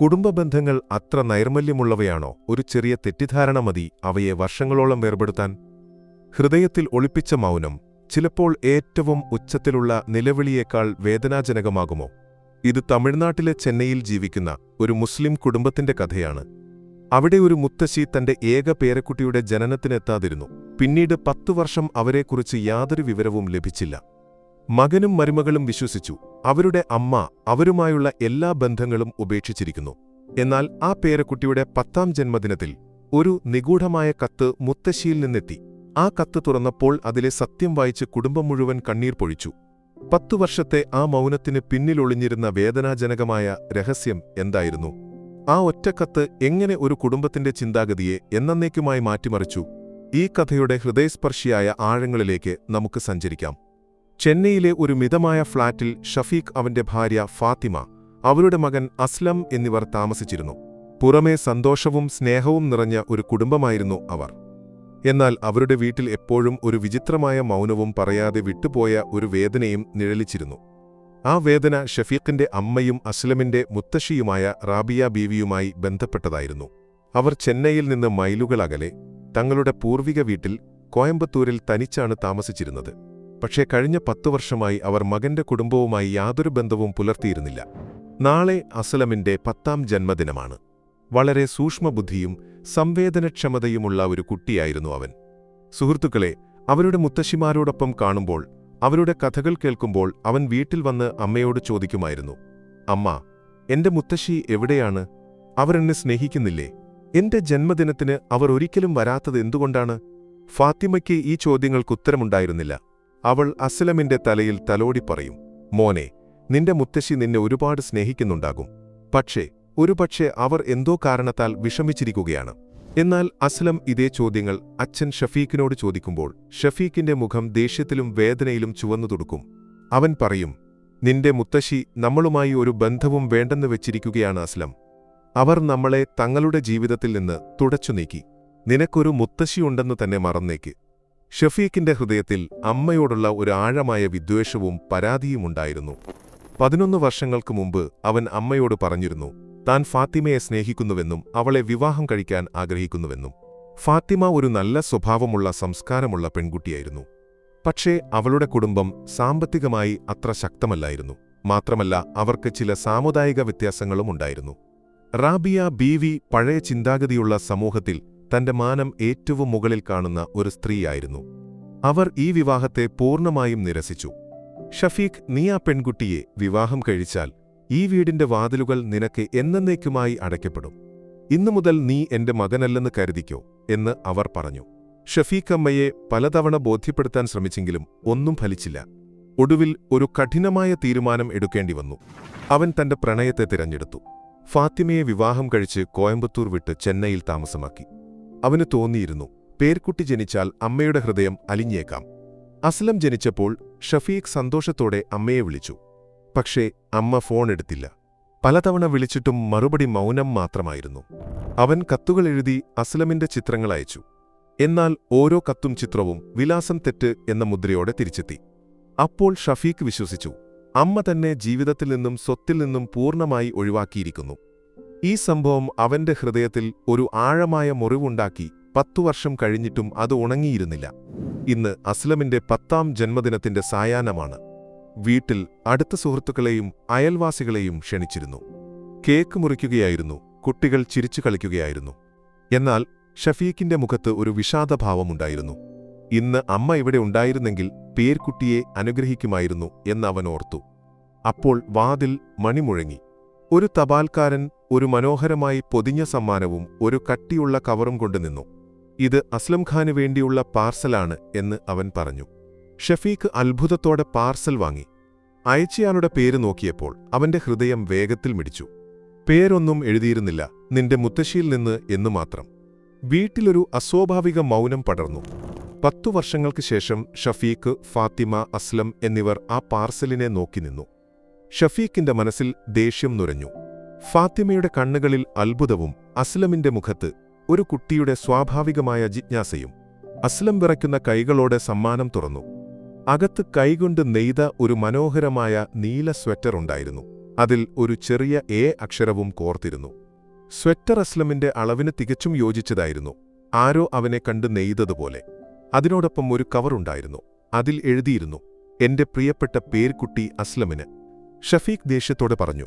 കുടുംബബന്ധങ്ങൾ അത്ര നൈർമല്യമുള്ളവയാണോ? ഒരു ചെറിയ തെറ്റിദ്ധാരണ മതി അവയെ വർഷങ്ങളോളം വേർപെടുത്താൻ. ഹൃദയത്തിൽ ഒളിപ്പിച്ച മൗനം ചിലപ്പോൾ ഏറ്റവും ഉച്ചത്തിലുള്ള നിലവിളിയേക്കാൾ വേദനാജനകമാകുമോ? ഇത് തമിഴ്നാട്ടിലെ ചെന്നൈയിൽ ജീവിക്കുന്ന ഒരു മുസ്ലിം കുടുംബത്തിന്റെ കഥയാണ്. അവിടെ ഒരു മുത്തശ്ശി തന്റെ ഏക പേരക്കുട്ടിയുടെ ജനനത്തിനെത്താതിരുന്നു. പിന്നീട് പത്തു വർഷം അവരെക്കുറിച്ച് യാതൊരു വിവരവും ലഭിച്ചില്ല. മകനും മരുമകളും വിശ്വസിച്ചു. അവരുടെ അമ്മ അവരുമായുള്ള എല്ലാ ബന്ധങ്ങളും ഉപേക്ഷിച്ചിരിക്കുന്നു. എന്നാൽ ആ പേരക്കുട്ടിയുടെ പത്താം ജന്മദിനത്തിൽ ഒരു നിഗൂഢമായ കത്ത് മുത്തശ്ശിയിൽ നിന്നെത്തി. ആ കത്ത് തുറന്നപ്പോൾ അതിലെ സത്യം വായിച്ച് കുടുംബം മുഴുവൻ കണ്ണീർ പൊഴിച്ചു. പത്തു വർഷത്തെ ആ മൗനത്തിന് പിന്നിലൊളിഞ്ഞിരുന്ന വേദനാജനകമായ രഹസ്യം എന്തായിരുന്നു? ആ ഒറ്റക്കത്ത് എങ്ങനെ ഒരു കുടുംബത്തിന്റെ ചിന്താഗതിയെ എന്നേക്കുമായി മാറ്റിമറിച്ചു? ഈ കഥയുടെ ഹൃദയസ്പർശിയായ ആഴങ്ങളിലേക്ക് നമുക്ക് സഞ്ചരിക്കാം. ചെന്നൈയിലെ ഒരു മിതമായ ഫ്ളാറ്റിൽ ഷഫീഖ് അവന്റെ ഭാര്യ ഫാത്തിമ അവരുടെ മകൻ അസ്ലം എന്നിവർ താമസിച്ചിരുന്നു. പുറമേ സന്തോഷവും സ്നേഹവും നിറഞ്ഞ ഒരു കുടുംബമായിരുന്നു അവർ. എന്നാൽ അവരുടെ വീട്ടിൽ എപ്പോഴും ഒരു വിചിത്രമായ മൗനവും പറയാതെ വിട്ടുപോയ ഒരു വേദനയും നിഴലിച്ചിരുന്നു. ആ വേദന ഷഫീഖിന്റെ അമ്മയും അസ്ലമിന്റെ മുത്തശ്ശിയുമായ റാബിയ ബീവിയുമായി ബന്ധപ്പെട്ടതായിരുന്നു. അവർ ചെന്നൈയിൽ നിന്ന് മൈലുകളകലെ തങ്ങളുടെ പൂർവിക വീട്ടിൽ കോയമ്പത്തൂരിൽ തനിച്ചാണ് താമസിച്ചിരുന്നത്. പക്ഷേ കഴിഞ്ഞ പത്തു വർഷമായി അവർ മകന്റെ കുടുംബവുമായി യാതൊരു ബന്ധവും പുലർത്തിയിരുന്നില്ല. നാളെ അസലമിന്റെ പത്താം ജന്മദിനമാണ്. വളരെ സൂക്ഷ്മബുദ്ധിയും സംവേദനക്ഷമതയുമുള്ള ഒരു കുട്ടിയായിരുന്നു അവൻ. സുഹൃത്തുക്കളെ അവരുടെ മുത്തശ്ശിമാരോടൊപ്പം കാണുമ്പോൾ അവരുടെ കഥകൾ കേൾക്കുമ്പോൾ അവൻ വീട്ടിൽ വന്ന് അമ്മയോട് ചോദിക്കുമായിരുന്നു. അമ്മ എന്റെ മുത്തശ്ശി എവിടെയാണ്? അവരെന്നെ സ്നേഹിക്കുന്നില്ലേ? എന്റെ ജന്മദിനത്തിന് അവർ ഒരിക്കലും വരാത്തത് എന്തുകൊണ്ടാണ്? ഫാത്തിമയ്ക്ക് ഈ ചോദ്യങ്ങൾക്കുത്തരമുണ്ടായിരുന്നില്ല. അവൾ അസ്ലമിന്റെ തലയിൽ തലോടി പറയും മോനെ നിന്റെ മുത്തശ്ശി നിന്നെ ഒരുപാട് സ്നേഹിക്കുന്നുണ്ടാകും. പക്ഷേ ഒരുപക്ഷെ അവർ എന്തോ കാരണത്താൽ വിഷമിച്ചിരിക്കുകയാണ്. എന്നാൽ അസ്ലം ഇതേ ചോദ്യങ്ങൾ അച്ഛൻ ഷഫീഖിനോട് ചോദിക്കുമ്പോൾ ഷഫീഖിന്റെ മുഖം ദേഷ്യത്തിലും വേദനയിലും ചുവന്നു തുടുക്കും. അവൻ പറയും നിന്റെ മുത്തശ്ശി നമ്മളുമായി ഒരു ബന്ധവും വേണ്ടെന്ന് വെച്ചിരിക്കുകയാണ് അസ്ലം അവർ നമ്മളെ തങ്ങളുടെ ജീവിതത്തിൽ നിന്ന് തുടച്ചു നീക്കി. നിനക്കൊരു മുത്തശ്ശിയുണ്ടെന്ന് തന്നെ മറന്നേക്ക്. ഷഫീഖിന്റെ ഹൃദയത്തിൽ അമ്മയോടുള്ള ഒരു ആഴമായ വിദ്വേഷവും പരാതിയുമുണ്ടായിരുന്നു പതിനൊന്ന് വർഷങ്ങൾക്ക് മുമ്പ് അവൻ അമ്മയോട് പറഞ്ഞിരുന്നു താൻ ഫാത്തിമയെ സ്നേഹിക്കുന്നുവെന്നും അവളെ വിവാഹം കഴിക്കാൻ ആഗ്രഹിക്കുന്നുവെന്നും. ഫാത്തിമ ഒരു നല്ല സ്വഭാവമുള്ള സംസ്കാരമുള്ള പെൺകുട്ടിയായിരുന്നു. പക്ഷേ അവളുടെ കുടുംബം സാമ്പത്തികമായി അത്ര ശക്തമല്ലായിരുന്നു. മാത്രമല്ല അവർക്ക് ചില സാമുദായിക വ്യത്യാസങ്ങളും ഉണ്ടായിരുന്നു. റാബിയ ബീവി പഴയ ചിന്താഗതിയുള്ള സമൂഹത്തിൽ തന്റെ മാനം ഏറ്റവും മുകളിൽ കാണുന്ന ഒരു സ്ത്രീയായിരുന്നു. അവർ ഈ വിവാഹത്തെ പൂർണമായും നിരസിച്ചു. ഷഫീഖ് നീ ആ പെൺകുട്ടിയെ വിവാഹം കഴിച്ചാൽ ഈ വീടിന്റെ വാതിലുകൾ നിനക്ക് എന്നേക്കുമായി അടയ്ക്കപ്പെടും. ഇന്നു മുതൽ നീ എന്റെ മകനല്ലെന്ന് കരുതിക്കോ എന്ന് അവർ പറഞ്ഞു. ഷഫീഖ് അമ്മയെ പലതവണ ബോധ്യപ്പെടുത്താൻ ശ്രമിച്ചെങ്കിലും ഒന്നും ഫലിച്ചില്ല. ഒടുവിൽ ഒരു കഠിനമായ തീരുമാനം എടുക്കേണ്ടി വന്നു. അവൻ തന്റെ പ്രണയത്തെ തിരഞ്ഞെടുത്തു. ഫാത്തിമയെ വിവാഹം കഴിച്ച് കോയമ്പത്തൂർ വിട്ട് ചെന്നൈയിൽ താമസമാക്കി. അവന് തോന്നിയിരുന്നു പേർക്കുട്ടി ജനിച്ചാൽ അമ്മയുടെ ഹൃദയം അലിഞ്ഞേക്കാം. അസ്ലം ജനിച്ചപ്പോൾ ഷഫീഖ് സന്തോഷത്തോടെ അമ്മയെ വിളിച്ചു. പക്ഷേ അമ്മ ഫോൺ എടുത്തില്ല. പലതവണ വിളിച്ചിട്ടും മറുപടി മൗനം മാത്രമായിരുന്നു. അവൻ കത്തുകൾ എഴുതി അസ്ലമിന്റെ ചിത്രങ്ങൾ അയച്ചു. എന്നാൽ ഓരോ കത്തും ചിത്രവും വിലാസം തെറ്റ് എന്ന മുദ്രയോടെ തിരിച്ചെത്തി. അപ്പോൾ ഷഫീഖ് വിശ്വസിച്ചു അമ്മ തന്നെ ജീവിതത്തിൽ നിന്നും സ്വത്തിൽ നിന്നും പൂർണമായി ഒഴിവാക്കിയിരിക്കുന്നു. ഈ സംഭവം അവന്റെ ഹൃദയത്തിൽ ഒരു ആഴമായ മുറിവുണ്ടാക്കി പത്തു വർഷം കഴിഞ്ഞിട്ടും അത് ഉണങ്ങിയിരുന്നില്ല. ഇന്ന് അസ്ലമിന്റെ പത്താം ജന്മദിനത്തിന്റെ സായാഹ്നമാണ്. വീട്ടിൽ അടുത്ത സുഹൃത്തുക്കളെയും അയൽവാസികളെയും ക്ഷണിച്ചിരുന്നു. കേക്ക് മുറിക്കുകയായിരുന്നു കുട്ടികൾ ചിരിച്ചു കളിക്കുകയായിരുന്നു. എന്നാൽ ഷഫീഖിന്റെ മുഖത്ത് ഒരു വിഷാദഭാവമുണ്ടായിരുന്നു. ഇന്ന് അമ്മ ഇവിടെ ഉണ്ടായിരുന്നെങ്കിൽ പേർക്കുട്ടിയെ അനുഗ്രഹിക്കുമായിരുന്നു എന്ന് അവൻ ഓർത്തു. അപ്പോൾ വാതിൽ മണിമുഴങ്ങി. ഒരു തപാൽക്കാരൻ ഒരു മനോഹരമായി പൊതിഞ്ഞ സമ്മാനവും ഒരു കട്ടിയുള്ള കവറും കൊണ്ടുനിന്നു ഇത് അസ്ലം ഖാന് വേണ്ടിയുള്ള പാർസലാണ് എന്ന് അവൻ പറഞ്ഞു. ഷഫീഖ് അത്ഭുതത്തോടെ പാർസൽ വാങ്ങി. അയച്ചയാളുടെ പേര് നോക്കിയപ്പോൾ അവന്റെ ഹൃദയം വേഗത്തിൽ മിടിച്ചു. പേരൊന്നും എഴുതിയിരുന്നില്ല നിന്റെ മുത്തശ്ശിയിൽ നിന്ന് എന്നു മാത്രം. വീട്ടിലൊരു അസ്വാഭാവിക മൗനം പടർന്നു. പത്തു വർഷങ്ങൾക്ക് ശേഷം ഷഫീഖ് ഫാത്തിമ അസ്ലം എന്നിവർ ആ പാർസലിനെ നോക്കി നിന്നു. ഷഫീഖിന്റെ മനസ്സിൽ ദേഷ്യം നുരഞ്ഞു. ഫാത്തിമയുടെ കണ്ണുകളിൽ അത്ഭുതവും അസ്ലമിന്റെ മുഖത്ത് ഒരു കുട്ടിയുടെ സ്വാഭാവികമായ ജിജ്ഞാസയും. അസ്ലം വിറയ്ക്കുന്ന കൈകളോടെ സമ്മാനം തുറന്നു. അകത്ത് കൈകൊണ്ട് നെയ്ത ഒരു മനോഹരമായ നീല സ്വെറ്റർ ഉണ്ടായിരുന്നു. അതിൽ ഒരു ചെറിയ എ അക്ഷരവും കോർത്തിരുന്നു. സ്വെറ്റർ അസ്ലമിന്റെ അളവിന് തികച്ചും യോജിച്ചതായിരുന്നു. ആരോ അവനെ കണ്ട് നെയ്തതുപോലെ. അതിനോടൊപ്പം ഒരു കവറുണ്ടായിരുന്നു അതിൽ എഴുതിയിരുന്നു എന്റെ പ്രിയപ്പെട്ട പേർക്കുട്ടി അസ്ലമിന് ഷഫീഖ് ദേഷ്യത്തോടെ പറഞ്ഞു.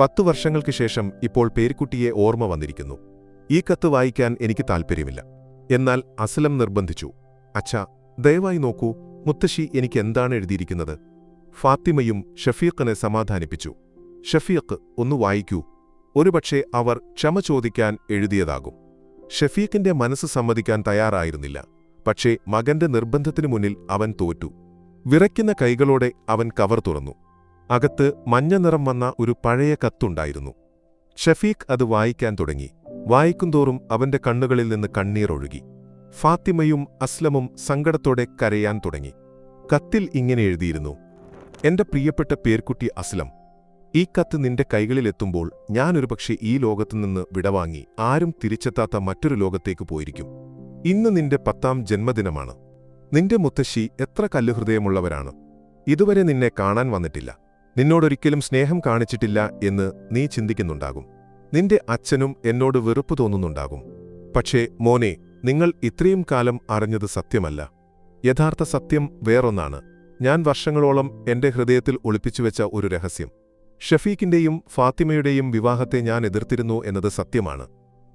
പത്തു വർഷങ്ങൾക്ക് ശേഷം ഇപ്പോൾ പേരിക്കുട്ടിയെ ഓർമ്മ വന്നിരിക്കുന്നു. ഈ കത്ത് വായിക്കാൻ എനിക്ക് താൽപ്പര്യമില്ല. എന്നാൽ അസലം നിർബന്ധിച്ചു. അച്ഛ ദയവായി നോക്കൂ മുത്തശ്ശി എനിക്ക് എന്താണ് എഴുതിയിരിക്കുന്നത്? ഫാത്തിമയും ഷഫീഖിനെ സമാധാനിപ്പിച്ചു. ഷഫീഖ് ഒന്ന് വായിക്കൂ. ഒരുപക്ഷെ അവർ ക്ഷമ ചോദിക്കാൻ എഴുതിയതാകും. ഷഫീഖിന്റെ മനസ്സ് സമ്മതിക്കാൻ തയ്യാറായിരുന്നില്ല. പക്ഷേ മകന്റെ നിർബന്ധത്തിനു മുന്നിൽ അവൻ തോറ്റു. വിറയ്ക്കുന്ന കൈകളോടെ അവൻ കവർ തുറന്നു. അകത്ത് മഞ്ഞ നിറം വന്ന ഒരു പഴയ കത്തുണ്ടായിരുന്നു. ഷഫീഖ് അത് വായിക്കാൻ തുടങ്ങി. വായിക്കുന്തോറും അവന്റെ കണ്ണുകളിൽ നിന്ന് കണ്ണീറൊഴുകി ഫാത്തിമയും അസ്ലമും സങ്കടത്തോടെ കരയാൻ തുടങ്ങി. കത്തിൽ ഇങ്ങനെ എഴുതിയിരുന്നു. എന്റെ പ്രിയപ്പെട്ട പേർക്കുട്ടി അസ്ലം ഈ കത്ത് നിന്റെ കൈകളിലെത്തുമ്പോൾ ഞാനൊരുപക്ഷെ ഈ ലോകത്തുനിന്ന് വിടവാങ്ങി. ആരും തിരിച്ചെത്താത്ത മറ്റൊരു ലോകത്തേക്ക് പോയിരിക്കും. ഇന്ന് നിന്റെ പത്താം ജന്മദിനമാണ്. നിന്റെ മുത്തശ്ശി എത്ര കല്ലുഹൃദയമുള്ളവരാണ്. ഇതുവരെ നിന്നെ കാണാൻ വന്നിട്ടില്ല. നിന്നോടൊരിക്കലും സ്നേഹം കാണിച്ചിട്ടില്ല എന്ന് നീ ചിന്തിക്കുന്നുണ്ടാകും. നിന്റെ അച്ഛനും എന്നോട് വെറുപ്പ് തോന്നുന്നുണ്ടാകും. പക്ഷേ മോനെ നിങ്ങൾ ഇത്രയും കാലം അറിഞ്ഞത് സത്യമല്ല. യഥാർത്ഥ സത്യം വേറൊന്നാണ്. ഞാൻ വർഷങ്ങളോളം എന്റെ ഹൃദയത്തിൽ ഒളിപ്പിച്ചുവെച്ച ഒരു രഹസ്യം. ഷഫീഖിന്റെയും ഫാത്തിമയുടെയും വിവാഹത്തെ ഞാൻ എതിർത്തിരുന്നു എന്നത് സത്യമാണ്.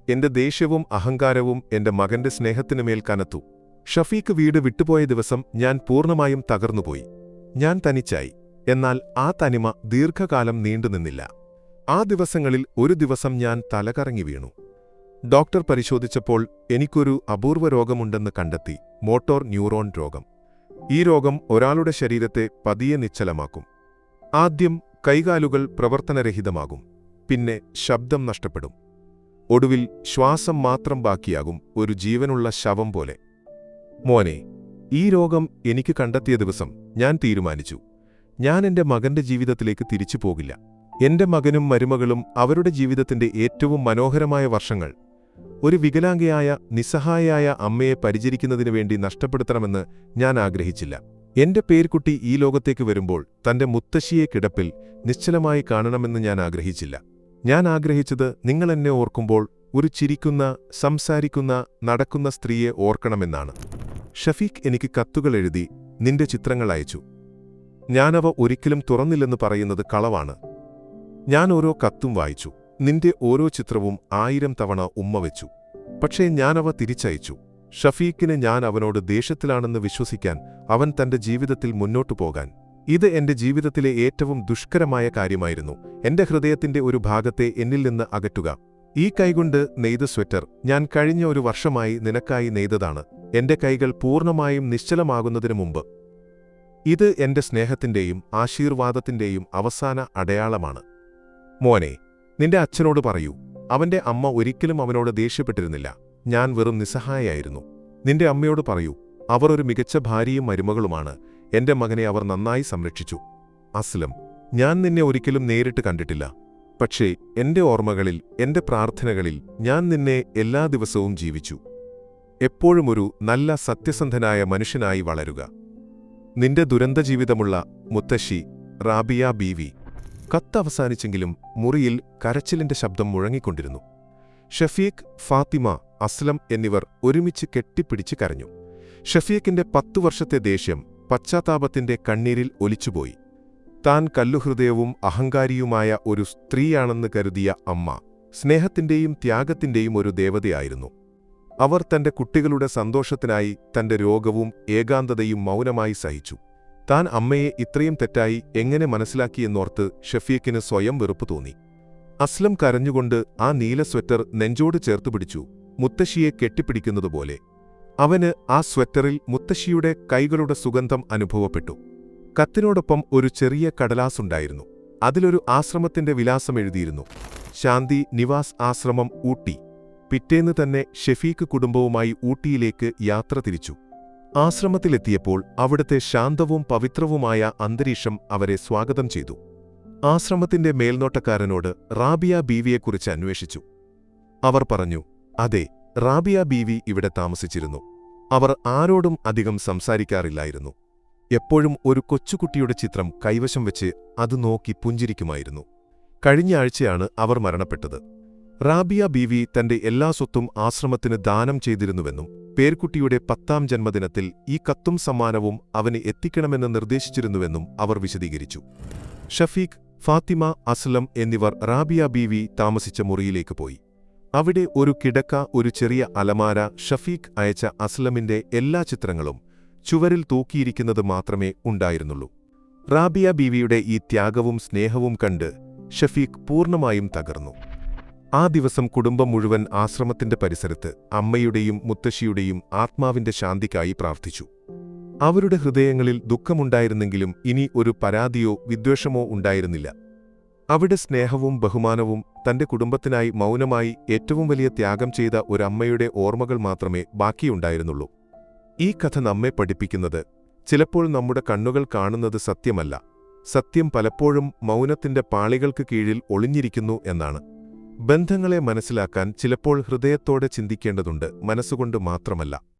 എന്റെ ദേഷ്യവും അഹങ്കാരവും എന്റെ മകന്റെ സ്നേഹത്തിനുമേൽ കനത്തു. ഷഫീഖ് വീട് വിട്ടുപോയ ദിവസം ഞാൻ പൂർണമായും തകർന്നുപോയി. ഞാൻ തനിച്ചായി. എന്നാൽ ആ തനിമ ദീർഘകാലം നീണ്ടുനിന്നില്ല ആ ദിവസങ്ങളിൽ ഒരു ദിവസം ഞാൻ തലകറങ്ങി വീണു. ഡോക്ടർ പരിശോധിച്ചപ്പോൾ എനിക്കൊരു അപൂർവ രോഗമുണ്ടെന്ന് കണ്ടെത്തി മോട്ടോർ ന്യൂറോൺ രോഗം. ഈ രോഗം ഒരാളുടെ ശരീരത്തെ പതിയെ നിശ്ചലമാക്കും. ആദ്യം കൈകാലുകൾ പ്രവർത്തനരഹിതമാകും പിന്നെ ശബ്ദം നഷ്ടപ്പെടും. ഒടുവിൽ ശ്വാസം മാത്രം ബാക്കിയാകും ഒരു ജീവനുള്ള ശവം പോലെ. മോനെ ഈ രോഗം എനിക്ക് കണ്ടെത്തിയ ദിവസം ഞാൻ തീരുമാനിച്ചു. ഞാൻ എന്റെ മകന്റെ ജീവിതത്തിലേക്ക് തിരിച്ചു പോകില്ല. എന്റെ മകനും മരുമകളും അവരുടെ ജീവിതത്തിന്റെ ഏറ്റവും മനോഹരമായ വർഷങ്ങൾ. ഒരു വികലാംഗയായ നിസ്സഹായയായ അമ്മയെ പരിചരിക്കുന്നതിനു വേണ്ടി നഷ്ടപ്പെടുത്തണമെന്ന് ഞാൻ ആഗ്രഹിച്ചില്ല. എന്റെ പേർക്കുട്ടി ഈ ലോകത്തേക്ക് വരുമ്പോൾ തന്റെ മുത്തശ്ശിയെ കിടപ്പിൽ നിശ്ചലമായി കാണണമെന്ന് ഞാൻ ആഗ്രഹിച്ചില്ല. ഞാൻ ആഗ്രഹിച്ചത് നിങ്ങൾ എന്നെ ഓർക്കുമ്പോൾ ഒരു ചിരിക്കുന്ന സംസാരിക്കുന്ന നടക്കുന്ന സ്ത്രീയെ ഓർക്കണമെന്നാണ്. ഷഫീഖ് എനിക്ക് കത്തുകൾ എഴുതി നിന്റെ ചിത്രങ്ങൾ അയച്ചു. ഞാനവ ഒരിക്കലും തുറന്നില്ലെന്ന് പറയുന്നത് കളവാണ്. ഞാൻ ഓരോ കത്തും വായിച്ചു. നിന്റെ ഓരോ ചിത്രവും ആയിരം തവണ ഉമ്മ വെച്ചു. പക്ഷേ ഞാനവ തിരിച്ചയച്ചു. ഷഫീഖിന് ഞാൻ അവനോട് ദേഷ്യത്തിലാണെന്ന് വിശ്വസിക്കാൻ അവൻ തന്റെ ജീവിതത്തിൽ മുന്നോട്ടു പോകാൻ. ഇത് എന്റെ ജീവിതത്തിലെ ഏറ്റവും ദുഷ്കരമായ കാര്യമായിരുന്നു. എന്റെ ഹൃദയത്തിന്റെ ഒരു ഭാഗത്തെ എന്നിൽ നിന്ന് അകറ്റുക. ഈ കൈകൊണ്ട് നെയ്ത സ്വെറ്റർ ഞാൻ കഴിഞ്ഞ ഒരു വർഷമായി നിനക്കായി നെയ്തതാണ്. എന്റെ കൈകൾ പൂർണമായും നിശ്ചലമാകുന്നതിനു മുമ്പ് ഇത് എന്റെ സ്നേഹത്തിന്റെയും ആശീർവാദത്തിന്റെയും അവസാന അടയാളമാണ്. മോനെ നിന്റെ അച്ഛനോട് പറയൂ അവന്റെ അമ്മ ഒരിക്കലും അവനോട് ദേഷ്യപ്പെട്ടിരുന്നില്ല. ഞാൻ വെറും നിസ്സഹായായിരുന്നു. നിന്റെ അമ്മയോട് പറയൂ അവർ ഒരു മികച്ച ഭാര്യയും മരുമകളുമാണ്. എന്റെ മകനെ അവർ നന്നായി സംരക്ഷിച്ചു. അസ്ലം ഞാൻ നിന്നെ ഒരിക്കലും നേരിട്ട് കണ്ടിട്ടില്ല. പക്ഷേ എന്റെ ഓർമ്മകളിൽ എന്റെ പ്രാർത്ഥനകളിൽ ഞാൻ നിന്നെ എല്ലാ ദിവസവും ജീവിച്ചു. എപ്പോഴും ഒരു നല്ല സത്യസന്ധനായ മനുഷ്യനായി വളരുക. നിന്റെ ദുരന്ത ജീവിതമുള്ള മുത്തശ്ശി റാബിയ ബീവി. കത്ത് അവസാനിച്ചെങ്കിലും മുറിയിൽ കരച്ചിലിന്റെ ശബ്ദം മുഴങ്ങിക്കൊണ്ടിരുന്നു. ഷഫീഖ് ഫാത്തിമ അസ്ലം എന്നിവർ ഒരുമിച്ച് കെട്ടിപ്പിടിച്ച് കരഞ്ഞു. ഷഫീഖിന്റെ പത്തു വർഷത്തെ ദേഷ്യം പശ്ചാത്താപത്തിന്റെ കണ്ണീരിൽ ഒലിച്ചുപോയി. താൻ കല്ലുഹൃദയവും അഹങ്കാരിയുമായ ഒരു സ്ത്രീയാണെന്ന് കരുതിയ അമ്മ സ്നേഹത്തിന്റെയും ത്യാഗത്തിന്റെയും ഒരു ദേവതയായിരുന്നു. അവർ തന്റെ കുട്ടികളുടെ സന്തോഷത്തിനായി തന്റെ രോഗവും ഏകാന്തതയും മൗനമായി സഹിച്ചു. താൻ അമ്മയെ ഇത്രയും തെറ്റായി എങ്ങനെ മനസ്സിലാക്കിയെന്നോർത്ത് ഷഫീഖിന് സ്വയം വെറുപ്പ് തോന്നി. അസ്ലം കരഞ്ഞുകൊണ്ട് ആ നീല സ്വെറ്റർ നെഞ്ചോട് ചേർത്തുപിടിച്ചു മുത്തശ്ശിയെ കെട്ടിപ്പിടിക്കുന്നതുപോലെ. അവന് ആ സ്വെറ്ററിൽ മുത്തശ്ശിയുടെ കൈകളുടെ സുഗന്ധം അനുഭവപ്പെട്ടു. കത്തിനോടൊപ്പം ഒരു ചെറിയ കടലാസുണ്ടായിരുന്നു. അതിലൊരു ആശ്രമത്തിന്റെ വിലാസം എഴുതിയിരുന്നു. ശാന്തി നിവാസ് ആശ്രമം ഊട്ടി. പിറ്റേന്ന് തന്നെ ഷെഫീഖ് കുടുംബവുമായി ഊട്ടിയിലേക്ക് യാത്ര തിരിച്ചു. ആശ്രമത്തിലെത്തിയപ്പോൾ അവിടുത്തെ ശാന്തവും പവിത്രവുമായ അന്തരീക്ഷം അവരെ സ്വാഗതം ചെയ്തു. ആശ്രമത്തിന്റെ മേൽനോട്ടക്കാരനോട് റാബിയ ബീവിയെക്കുറിച്ച് അന്വേഷിച്ചു. അവർ പറഞ്ഞു അതെ റാബിയ ബീവി ഇവിടെ താമസിച്ചിരുന്നു. അവർ ആരോടും അധികം സംസാരിക്കാറില്ലായിരുന്നു. എപ്പോഴും ഒരു കൊച്ചുകുട്ടിയുടെ ചിത്രം കൈവശം വെച്ച് അത് നോക്കി പുഞ്ചിരിക്കുമായിരുന്നു. കഴിഞ്ഞ ആഴ്ചയാണ് അവർ മരണപ്പെട്ടത്. റാബിയ ബീവി തന്റെ എല്ലാ സ്വത്തും ആശ്രമത്തിന് ദാനം ചെയ്തിരുന്നുവെന്നും പേർക്കുട്ടിയുടെ പത്താം ജന്മദിനത്തിൽ ഈ കത്തും സമ്മാനവും അവന് എത്തിക്കണമെന്ന് നിർദ്ദേശിച്ചിരുന്നുവെന്നും അവർ വിശദീകരിച്ചു. ഷഫീഖ് ഫാത്തിമ അസ്ലം എന്നിവർ റാബിയ ബീവി താമസിച്ച മുറിയിലേക്ക് പോയി. അവിടെ ഒരു കിടക്ക ഒരു ചെറിയ അലമാര ഷഫീഖ് അയച്ച അസ്ലമിന്റെ എല്ലാ ചിത്രങ്ങളും ചുവരിൽ തൂക്കിയിരിക്കുന്നത് മാത്രമേ ഉണ്ടായിരുന്നുള്ളൂ. റാബിയ ബീവിയുടെ ഈ ത്യാഗവും സ്നേഹവും കണ്ട് ഷഫീഖ് പൂർണമായും തകർന്നു. ആ ദിവസം കുടുംബം മുഴുവൻ ആശ്രമത്തിന്റെ പരിസരത്ത് അമ്മയുടെയും മുത്തശ്ശിയുടെയും ആത്മാവിന്റെ ശാന്തിക്കായി പ്രാർത്ഥിച്ചു. അവരുടെ ഹൃദയങ്ങളിൽ ദുഃഖമുണ്ടായിരുന്നെങ്കിലും ഇനി ഒരു പരാതിയോ വിദ്വേഷമോ ഉണ്ടായിരുന്നില്ല. അവിടെ സ്നേഹവും ബഹുമാനവും തന്റെ കുടുംബത്തിനായി മൗനമായി ഏറ്റവും വലിയ ത്യാഗം ചെയ്ത ഒരമ്മയുടെ ഓർമ്മകൾ മാത്രമേ ബാക്കിയുണ്ടായിരുന്നുള്ളൂ. ഈ കഥ നമ്മെ പഠിപ്പിക്കുന്നത് ചിലപ്പോൾ നമ്മുടെ കണ്ണുകൾ കാണുന്നത് സത്യമല്ല. സത്യം പലപ്പോഴും മൗനത്തിന്റെ പാളികൾക്ക് കീഴിൽ ഒളിഞ്ഞിരിക്കുന്നു എന്നാണ്. ബന്ധങ്ങളെ മനസ്സിലാക്കാൻ ചിലപ്പോൾ ഹൃദയത്തോടെ ചിന്തിക്കേണ്ടതുണ്ട് മനസ്സുകൊണ്ട് മാത്രമല്ല.